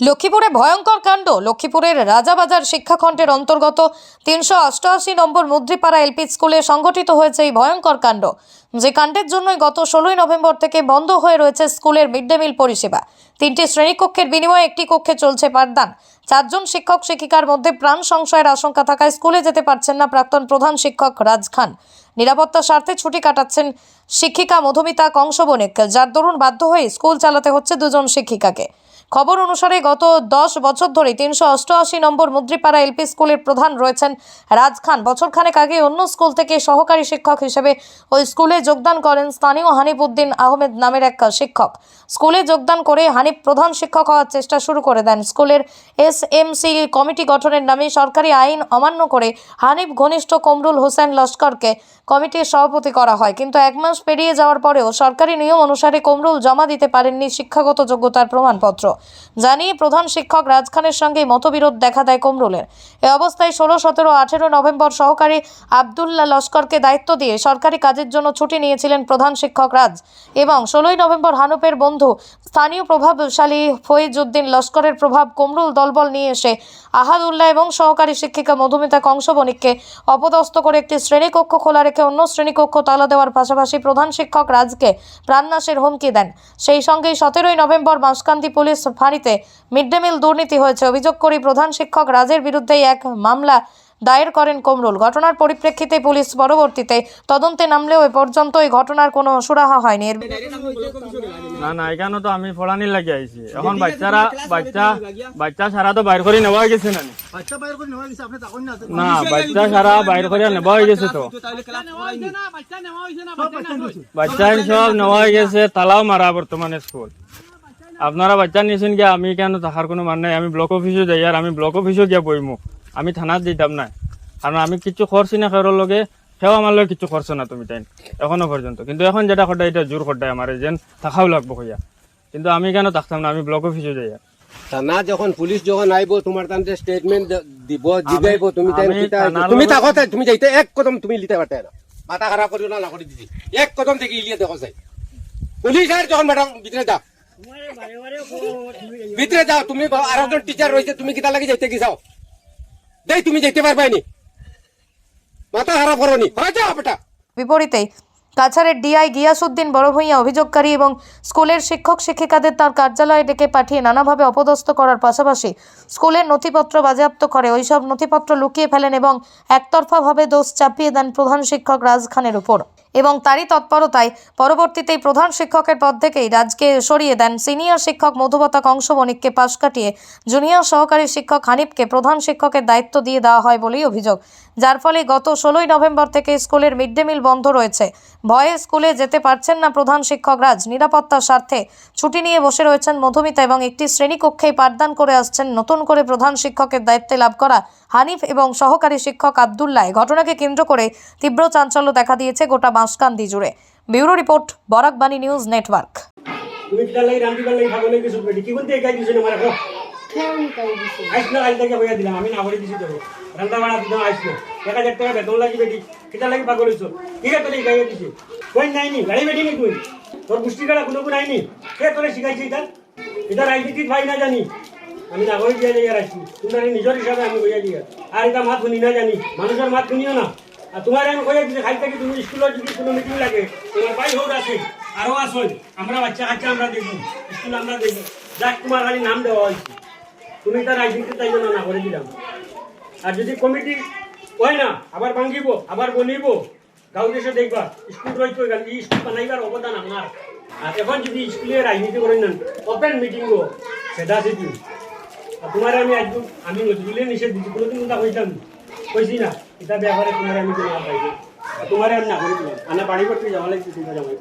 লক্ষ্মীপুরে ভয়ঙ্কর কাণ্ড। লক্ষ্মীপুরের রাজাবাজার শিক্ষাখণ্ডের অন্তর্গত তিনশো অষ্টআশি নম্বর মুদ্রিপাড়া এলপি স্কুলে সংঘটিত হয়েছে এই ভয়ঙ্কর কাণ্ড। যে কাণ্ডের জন্যই গত ষোলোই নভেম্বর থেকে বন্ধ হয়ে রয়েছে স্কুলের মিড ডে মিল পরিষেবা। তিনটি শ্রেণীকক্ষের বিনিময়ে একটি কক্ষে চলছে পাঠদান। চারজন শিক্ষক শিক্ষিকার মধ্যে প্রাণ সংশয়ের আশঙ্কা থাকায় স্কুলে যেতে পারছেন না প্রাক্তন প্রধান শিক্ষক রাজ খান। নিরাপত্তার স্বার্থে ছুটি কাটাচ্ছেন শিক্ষিকা মধুমিতা কংসবণিক যার দরুন বাধ্য হয়ে স্কুল চালাতে হচ্ছে দুজন শিক্ষিকাকে। খবর অনুসারে গত দশ বছর ধরে তিনশো অষ্টআশি নম্বর মুদ্রিপাড়া এলপি স্কুলের প্রধান রয়েছেন রাজ খান। বছরখানেক আগে অন্য স্কুল থেকে সহকারী শিক্ষক হিসেবে ওই স্কুলে যোগদান করেন স্থানীয় হানিফ উদ্দিন আহমেদ নামের এক শিক্ষক। স্কুলে যোগদান করে হানিফ প্রধান শিক্ষক হওয়ার চেষ্টা শুরু করে দেন। স্কুলের এস এম সি কমিটি গঠনের নামে সরকারি আইন অমান্য করে হানিফ ঘনিষ্ঠ কমরুল হোসেন লস্করকে কমিটির সভাপতি করা হয়। কিন্তু এক মাস পেরিয়ে যাওয়ার পরেও সরকারি নিয়ম অনুসারে কমরুল জমা দিতে পারেননি শিক্ষাগত যোগ্যতার প্রমাণপত্র। জানিয়ে প্রধান শিক্ষক রাজ খানের সঙ্গে মতবিরোধ দেখা দেয় কমরুলের। এ অবস্থায় ষোলো, সতেরো, আঠেরো নভেম্বর সহকারী আবদুল্লাহ লস্করকে দায়িত্ব দিয়ে সরকারি কাজের জন্য ছুটি নিয়েছিলেন প্রধান শিক্ষক রাজ এবং ষোলোই নভেম্বর হানুপের বন্ধু স্থানীয় প্রভাবশালী ফৈজউদ্দিন লস্করের প্রভাব কমরুল দলবল নিয়ে এসে আহাদুল্লাহ এবং সহকারী শিক্ষিকা মধুমিতা কংসবণিককে অপদস্থ করে একটি শ্রেণীকক্ষ খোলা রেখে অন্য শ্রেণীকক্ষ তালা দেওয়ার পাশাপাশি প্রধান শিক্ষক রাজকে প্রাণনাশের হুমকি দেন। সেই সঙ্গেই সতেরোই নভেম্বর বাঁশকান্দি পুলিশ ফাঁড়িতে মিড ডে মিল দুর্নীতি হয়েছে। অভিযোগ করি প্রধান শিক্ষক রাজের বিরুদ্ধেই এক মামলা দায়ের করেন কমরুল। ঘটনার পরিপ্রেক্ষিতে পুলিশ পরবর্তীতে তদন্তে নামলেও এ পর্যন্ত এই ঘটনার কোনো সুরাহা হয়নি। না না এখানে তো আমি পড়ানির লাগি আইছি। এখন বাচ্চারা বাচ্চা বাচ্চা সারা তো বাইর করে নেওয়া গেছে না বাচ্চা বাইর করে নেওয়া গেছে আপনি তখন না না বাচ্চা সারা বাইর করে নেওয়া হয়ে গেছে তো। বাচ্চা সব নেওয়া হয়ে গেছে তালাও মারা বর্তমানে স্কুল। আপনারা বাচ্চা নিয়েছেন গিয়া আমি কেন থাকার কোনো মান নাই? আমি ব্লক অফিসে যাই আর আমি ব্লক অফিসে গিয়া বইমু। আমি থানাত দিতাম না কারণ আমি কিছু করছি না কারোর লগে সেও আমার লগে কিছু করছ না তুমি তাই এখনও পর্যন্ত কিন্তু এখন যেটা খড্ডায় এটা জোর খড্ডায় আমার যেন থাকাও লাগবো হইয়া কিন্তু আমি কেন থাকতাম না? আমি ব্লক অফিসে যাই থানা যখন পুলিশ যখন আইব তোমার তান্তে স্টেটমেন্ট দিব জিগাইব তুমি তুমি থাকো তাই, তুমি যাইতে এক কদম তুমি লিতে পারতে না মাথা খারাপ করিও না না করে দিদি এক কদম থেকে ইলিয়ে দেখো যাই পুলিশ আর যখন ম্যাডাম ভিতরে যাও ভিতরে যাও, তুমি আর একজন টিচার রয়েছে, তুমি কিতা লাগে যাইতে কি যাও। দেই, তুমি যেতে পারবাইনি মাথা খারাপ করো নি। হয় যাও বেটা। বিপরীতেই। কাছাড়ের ডিআই গিয়াসউদ্দিন বড়ভূঁইয়া অভিযোগকারী এবং স্কুলের শিক্ষক শিক্ষিকাদের তার কার্যালয়ে ডেকে পাঠিয়ে নানাভাবে অপদস্থ করার পাশাপাশি স্কুলের নথিপত্র বাজেয়াপ্ত করে। ওইসব নথিপত্র লুকিয়ে ফেলেন এবং একতরফাভাবে দোষ চাপিয়ে দেন প্রধান শিক্ষক রাজ খানের উপর। এবং তারই তৎপরতায় পরবর্তীতেই প্রধান শিক্ষকের পদ থেকেই রাজকে সরিয়ে দেন সিনিয়র শিক্ষক মধুবতা কংসবণিককে পাশ কাটিয়ে জুনিয়র সহকারী শিক্ষক হানিফকে প্রধান শিক্ষকের দায়িত্ব দিয়ে দেওয়া হয় বলেই অভিযোগ। যার ফলে গত ষোলোই নভেম্বর থেকে স্কুলের মিড ডে মিল বন্ধ রয়েছে। ভয়ে স্কুলে যেতে পারছেন না প্রধান শিক্ষক রাজ নিরাপত্তার স্বার্থে ছুটি নিয়ে বসে রয়েছেন মধুমিতা এবং একটি শ্রেণীকক্ষেই পাঠদান করে আসছেন নতুন করে প্রধান শিক্ষকের দায়িত্বে লাভ করা হানিফ এবং সহকারী শিক্ষক আবদুল্লাহ। ঘটনাকে কেন্দ্র করে তীব্র চাঞ্চল্য দেখা দিয়েছে গোটা বাঁশকান্দি জুড়ে। Bureau report, Barakbani news network. কিছু কি না না আইস থেকে হইয়া দিলাম আমি না দিলাম আইস এক হাজার টাকা বেতন লাগি বেটি কিতার লাগি পাগল হইছ? ঠিক আছে তোলে গাইয়া দিছি? কই নাই গাড়ি বেটি নি তুই? তোর পুষ্টি কাটা কোনো কোনো নাই কে তোরে শিখাইছি এটা? এটা রাজনীতি ভাই না জানি। আমি নাগরিক দিয়ে যাই রাখছি তোমার নিজের হিসাবে আমি কইয়া দিয়া। আর এটা মাত শুনি না জানি। মানুষের মাত শুনিও না। আর তোমার আমি কইয়া দিছি খাই থাকি তুমি স্কুলের যদি কোনো মিটিং লাগে, তোমার ভাই হোক আছে, আরও আসুন আমরা বাচ্চা কাচ্চা আমরা দেখব। স্কুল আমরা দেখব। যাক, তোমার খালি নাম দেওয়া হয়েছে। তুমি তার রাজনীতি তাই জন্য না করে দিলাম। আর যদি কমিটি হয় না, আবার ভাঙিব, আবার বনিব গাঁও দেশে দেখবা স্কুল গেল, এই স্কুল বানাইবার অবদান আমার আর এখন যদি স্কুলে রাজনীতি করেন না ওপেন মিটিং গো সেটা সেটি আর তোমার আমি আজ আমি নজরুলে নিষেধ দিচ্ছি কোনোদিন কথা কইতাম, কইছি না, এটা ব্যাপারে তোমার আমি কোনো পাইছি তোমার আমি না করে দিলাম। আনা বাড়ি করতে যাওয়া লাগছে তোমরা যাওয়াই